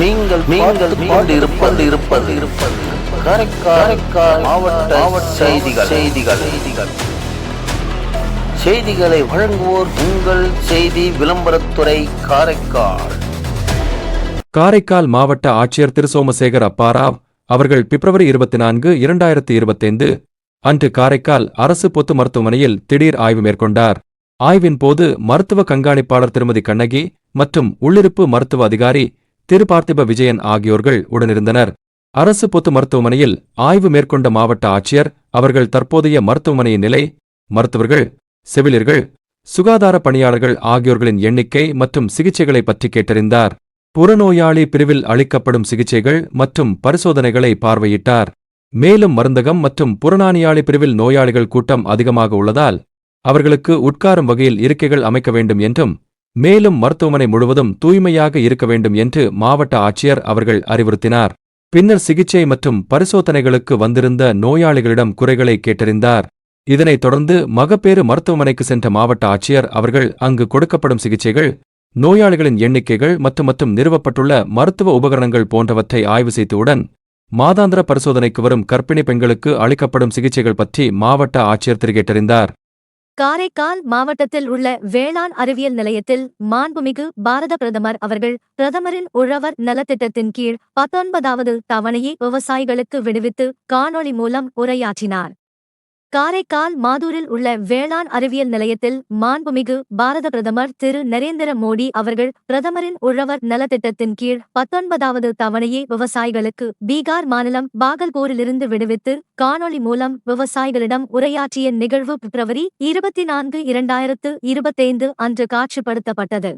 நீங்கள் நீங்கள் கொண்டிருப்பது இருப்பது இருப்பது காரைக்கால் மாவட்ட மாவட்ட செய்திகள். செய்திகள். செய்திகள். செய்திகளை வழங்குவோர் உங்கள் செய்தி விளம்பரத்துறை காரைக்கால். காரைக்கால் மாவட்ட ஆட்சியர் திரு சோமசேகர் அப்பாராவ் அவர்கள் பிப்ரவரி இருபத்தி நான்கு இரண்டாயிரத்தி இருபத்தைந்து அன்று காரைக்கால் அரசு பொது மருத்துவமனையில் திடீர் ஆய்வு மேற்கொண்டார். ஆய்வின் போது மருத்துவ கண்காணிப்பாளர் திருமதி கண்ணகி மற்றும் உள்ளிருப்பு மருத்துவ அதிகாரி திரு பார்த்திப விஜயன் ஆகியோர்கள் உடனிருந்தனர். அரசு பொது மருத்துவமனையில் ஆய்வு மேற்கொண்ட மாவட்ட ஆட்சியர் அவர்கள் தற்போதைய மருத்துவமனையின் நிலை மருத்துவர்கள் செவிலியர்கள் சுகாதார பணியாளர்கள் ஆகியோர்களின் எண்ணிக்கை மற்றும் சிகிச்சைகளை பற்றி கேட்டறிந்தார். புறநோயாளி பிரிவில் அளிக்கப்படும் சிகிச்சைகள் மற்றும் பரிசோதனைகளை பார்வையிட்டார். மேலும் மருந்தகம் மற்றும் புறநானியாளி பிரிவில் நோயாளிகள் கூட்டம் அதிகமாக உள்ளதால் அவர்களுக்கு உட்காரும் வகையில் இருக்கைகள் அமைக்க வேண்டும் என்றும் மேலும் மருத்துவமனை முழுவதும் தூய்மையாக இருக்க வேண்டும் என்று மாவட்ட ஆட்சியர் அவர்கள் அறிவுறுத்தினார். பின்னர் சிகிச்சை மற்றும் பரிசோதனைகளுக்கு வந்திருந்த நோயாளிகளிடம் குறைகளை கேட்டறிந்தார். இதனைத் தொடர்ந்து மகப்பேறு மருத்துவமனைக்கு சென்ற மாவட்ட ஆட்சியர் அவர்கள் அங்கு கொடுக்கப்படும் சிகிச்சைகள் நோயாளிகளின் எண்ணிக்கைகள் மற்றும் மற்றும் நிறுவப்பட்டுள்ள மருத்துவ உபகரணங்கள் போன்றவற்றை ஆய்வு செய்தவுடன் மாதாந்திர பரிசோதனைக்கு வரும் கர்ப்பிணி பெண்களுக்கு அளிக்கப்படும் சிகிச்சைகள் பற்றி மாவட்ட ஆட்சியர் திரு கேட்டறிந்தார். காரைக்கால் மாவட்டத்தில் உள்ள வேளாண் அறிவியல் நிலையத்தில் மாண்புமிகு பாரத பிரதமர் அவர்கள் பிரதமரின் உழவர் நலத்திட்டத்தின் கீழ் பத்தொன்பதாவது தவணையை விவசாயிகளுக்கு விடுவித்து காணொளி மூலம் உரையாற்றினார். காரைக்கால் மாதூரில் உள்ள வேளாண் அறிவியல் நிலையத்தில் மாண்புமிகு பாரத பிரதமர் திரு நரேந்திர மோடி அவர்கள் பிரதமரின் உழவர் நலத்திட்டத்தின் கீழ் பத்தொன்பதாவது தவணையை விவசாயிகளுக்கு பீகார் மாநிலம் பாகல்பூரிலிருந்து விடுவித்து காணொளி மூலம் விவசாயிகளிடம் உரையாற்றிய நிகழ்வு பிப்ரவரி இருபத்தி நான்கு இரண்டாயிரத்து இருபத்தைந்து அன்று காட்சிப்படுத்தப்பட்டது.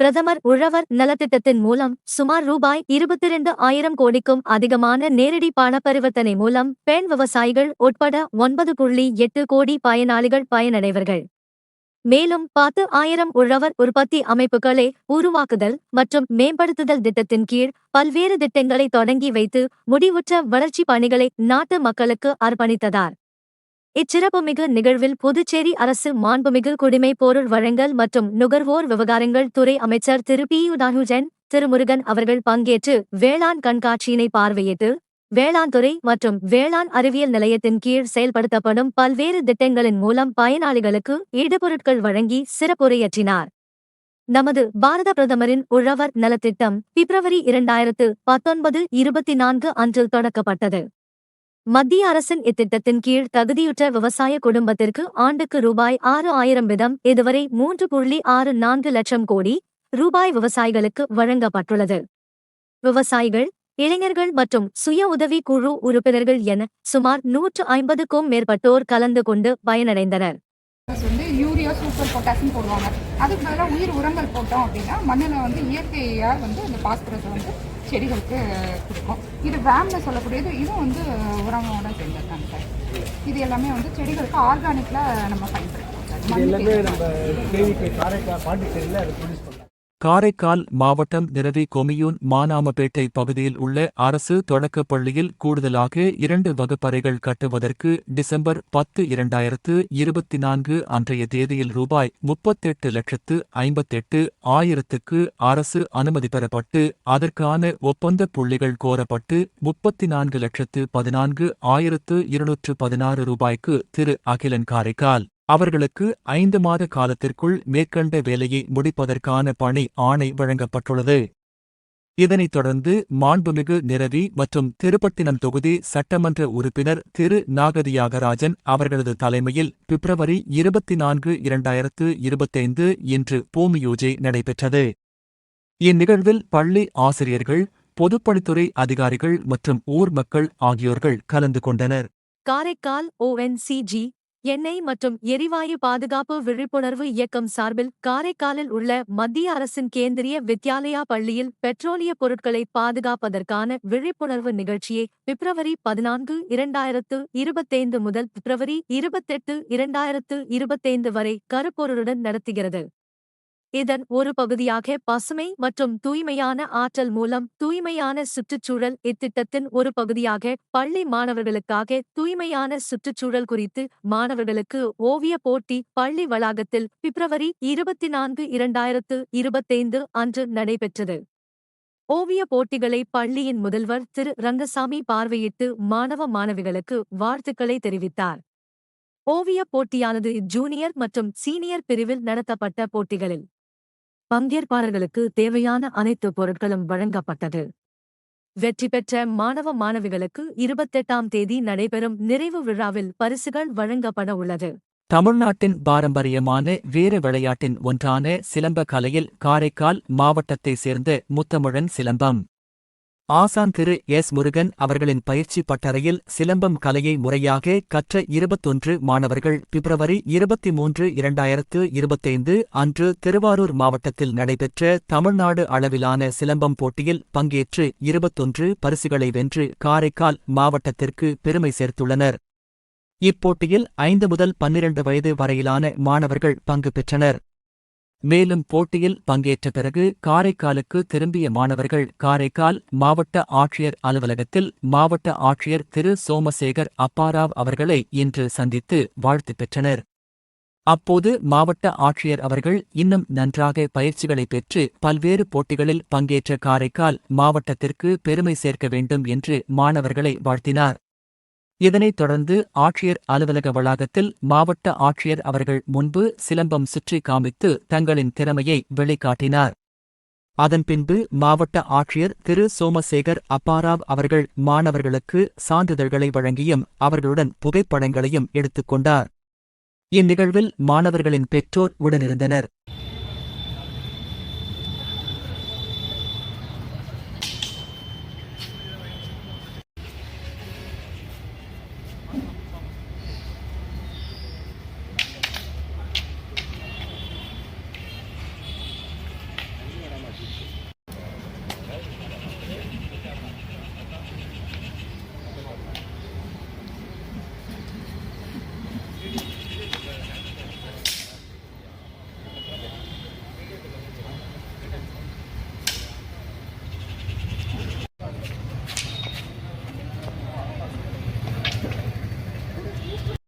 பிரதமர் உழவர் நலத்திட்டத்தின் மூலம் சுமார் ரூபாய் இருபத்தி இரண்டு ஆயிரம் கோடிக்கும் அதிகமான நேரடி பண பரிவர்த்தனை மூலம் பெண் விவசாயிகள் உட்பட ஒன்பது புள்ளி எட்டு கோடி பயனாளிகள் பயனடைவர்கள். மேலும் பத்து ஆயிரம் உழவர் உற்பத்தி அமைப்புகளை உருவாக்குதல் மற்றும் மேம்படுத்துதல் திட்டத்தின் கீழ் பல்வேறு திட்டங்களை தொடங்கி வைத்து முடிவுற்ற வளர்ச்சிப் பணிகளை நாட்டு மக்களுக்கு அர்ப்பணித்ததார். இச்சிறப்புமிகு நிகழ்வில் புதுச்சேரி அரசு மாண்புமிகு குடிமை பொருள் வழங்கல் மற்றும் நுகர்வோர் விவகாரங்கள் துறை அமைச்சர் திரு பி யுதானுஜன் திருமுருகன் அவர்கள் பங்கேற்று வேளாண் கண்காட்சியினை பார்வையிட்டு வேளாண் துறை மற்றும் வேளாண் அறிவியல் நிலையத்தின் கீழ் செயல்படுத்தப்படும் பல்வேறு திட்டங்களின் மூலம் பயனாளிகளுக்கு ஈடுபொருட்கள் வழங்கி சிறப்புரையாற்றினார். நமது பாரத பிரதமரின் உழவர் நலத்திட்டம் பிப்ரவரி இரண்டாயிரத்து பத்தொன்பது இருபத்தி நான்கு அன்று தொடக்கப்பட்டது. மத்திய அரசின் இத்திட்டத்தின் கீழ் தகுதியுற்ற விவசாய குடும்பத்திற்கு ஆண்டுக்கு ரூபாய் ஆறு ஆயிரம் வீதம் இதுவரை மூன்று புள்ளி ஆறு நான்கு லட்சம் கோடி ரூபாய் விவசாயிகளுக்கு வழங்கப்பட்டுள்ளது. விவசாயிகள் இளைஞர்கள் மற்றும் சுய உதவி குழு உறுப்பினர்கள் என சுமார் நூற்று ஐம்பதுக்கும் மேற்பட்டோர் கலந்து கொண்டு பயனடைந்தனர். வந்து யூரியா சூப்பர் பொட்டாசியம் போடுவாங்க. அதுக்கு பதிலாக உயிர் உரங்கள் போட்டோம் அப்படின்னா மண்ணில் வந்து இயற்கையாக வந்து இந்த பாஸ்பரஸை வந்து செடிகளுக்கு கொடுக்கும். இது வேம்னு சொல்லக்கூடியது இதுவும் வந்து உரமோட சேர்ந்ததுதாங்க சார். இது எல்லாமே வந்து செடிகளுக்கு ஆர்கானிக்கில் நம்ம பயன்படுத்துவோம் சார். எல்லாமே நம்ம காரைக்கால் பாண்டிச்சேரியில் அதை ப்ரொடியூஸ் பண்ணலாம் காரைக்கால் மாவட்டம் நிரவி கொமியூன் மானாமப்பேட்டை பகுதியில் உள்ள அரசு தொடக்கப் பள்ளியில் கூடுதலாக இரண்டு வகுப்பறைகள் கட்டுவதற்கு டிசம்பர் பத்து இரண்டாயிரத்து இருபத்தி நான்கு அன்றைய தேதியில் ரூபாய் முப்பத்தெட்டு லட்சத்து ஐம்பத்தெட்டு ஆயிரத்துக்கு அரசு அனுமதி பெறப்பட்டு அதற்கான ஒப்பந்த புள்ளிகள் கோரப்பட்டு முப்பத்தி நான்கு லட்சத்து பதினான்கு ஆயிரத்து இருநூற்று பதினாறு ரூபாய்க்கு திரு அகிலன் காரைக்கால். அவர்களுக்கு ஐந்து மாத காலத்திற்குள் மேற்கண்ட வேலையை முடிப்பதற்கான பணி ஆணை வழங்கப்பட்டுள்ளது. இதனைத் தொடர்ந்து மாண்புமிகு நிரவி மற்றும் திருப்பட்டினம் தொகுதி சட்டமன்ற உறுப்பினர் திரு. நாகதியாகராஜன் அவர்களது தலைமையில் பிப்ரவரி இருபத்தி நான்கு இரண்டாயிரத்து இருபத்தைந்து இன்று பூமியூஜை நடைபெற்றது. இந்நிகழ்வில் பள்ளி ஆசிரியர்கள் பொதுப்பணித்துறை அதிகாரிகள் மற்றும் ஊர் மக்கள் ஆகியோர்கள் கலந்து கொண்டனர். காரைக்கால் ஓஎன்சிஜி எண்ணெய் மற்றும் எரிவாயு பாதுகாப்பு விழிப்புணர்வு இயக்கம் சார்பில் காரைக்காலில் உள்ள மத்திய அரசின் கேந்திரிய வித்யாலயா பள்ளியில் பெட்ரோலிய பொருட்களை பாதுகாப்பதற்கான விழிப்புணர்வு நிகழ்ச்சியை பிப்ரவரி பதினான்கு இரண்டாயிரத்து இருபத்தைந்து முதல் பிப்ரவரி இருபத்தெட்டு இரண்டாயிரத்து இருபத்தைந்து வரை கருப்பொருளுடன் நடத்துகிறது. இதன் ஒரு பகுதியாக பசுமை மற்றும் தூய்மையான ஆற்றல் மூலம் தூய்மையான சுற்றுச்சூழல் இத்திட்டத்தின் ஒரு பகுதியாக பள்ளி மாணவர்களுக்காக தூய்மையான சுற்றுச்சூழல் குறித்து மாணவர்களுக்கு ஓவிய போட்டி பள்ளி வளாகத்தில் பிப்ரவரி இருபத்தி நான்கு இரண்டாயிரத்து இருபத்தைந்து அன்று நடைபெற்றது. ஓவிய போட்டிகளை பள்ளியின் முதல்வர் திரு. ரங்கசாமி பார்வையிட்டு மாணவ மாணவிகளுக்கு வாழ்த்துக்களை தெரிவித்தார். ஓவிய போட்டியானது ஜூனியர் மற்றும் சீனியர் பிரிவில் நடத்தப்பட்ட போட்டிகளில் பங்கேற்பாளர்களுக்கு தேவையான அனைத்து பொருட்களும் வழங்கப்பட்டது. வெற்றி பெற்ற மாணவ மாணவிகளுக்கு இருபத்தெட்டாம் தேதி நடைபெறும் நிறைவு விழாவில் பரிசுகள் வழங்கப்பட உள்ளது. தமிழ்நாட்டின் பாரம்பரியமான வீர விளையாட்டின் ஒன்றான சிலம்ப கலையில் காரைக்கால் மாவட்டத்தைச் சேர்ந்த முத்தமிழன் சிலம்பம். ஆசான் திரு எஸ் முருகன் அவர்களின் பயிற்சி பட்டறையில் சிலம்பம் கலையை முறையாக கற்ற இருபத்தொன்று மாணவர்கள் பிப்ரவரி இருபத்தி மூன்று இரண்டாயிரத்து இருபத்தைந்து அன்று திருவாரூர் மாவட்டத்தில் நடைபெற்ற தமிழ்நாடு அளவிலான சிலம்பம் போட்டியில் பங்கேற்று இருபத்தொன்று பரிசுகளை வென்று காரைக்கால் மாவட்டத்திற்கு பெருமை சேர்த்துள்ளனர். இப்போட்டியில் ஐந்து முதல் பன்னிரண்டு வயது வரையிலான மாணவர்கள் பங்கு பெற்றனர். மேலும் போட்டியில் பங்கேற்ற பிறகு காரைக்காலுக்கு திரும்பிய மாணவர்கள் காரைக்கால் மாவட்ட ஆட்சியர் அலுவலகத்தில் மாவட்ட ஆட்சியர் திரு. சோமசேகர் அப்பாராவ் அவர்களை இன்று சந்தித்து வாழ்த்து பெற்றனர். அப்போது மாவட்ட ஆட்சியர் அவர்கள் இன்னும் நன்றாக பயிற்சிகளை பெற்று பல்வேறு போட்டிகளில் பங்கேற்ற காரைக்கால் மாவட்டத்திற்கு பெருமை சேர்க்க வேண்டும் என்று மாணவர்களை வாழ்த்தினார். இதனைத் தொடர்ந்து ஆட்சியர் அலுவலக வளாகத்தில் மாவட்ட ஆட்சியர் அவர்கள் முன்பு சிலம்பம் சுற்றி காமித்து தங்களின் திறமையை வெளிக்காட்டினார். அதன் பின்பு மாவட்ட ஆட்சியர் திரு. சோமசேகர் அப்பாராவ் அவர்கள் மாணவர்களுக்கு சான்றிதழ்களை வழங்கியும் அவர்களுடன் புகைப்படங்களையும் எடுத்துக்கொண்டார் இந்நிகழ்வில் மாணவர்களின் பெற்றோர் உடனிருந்தனர்.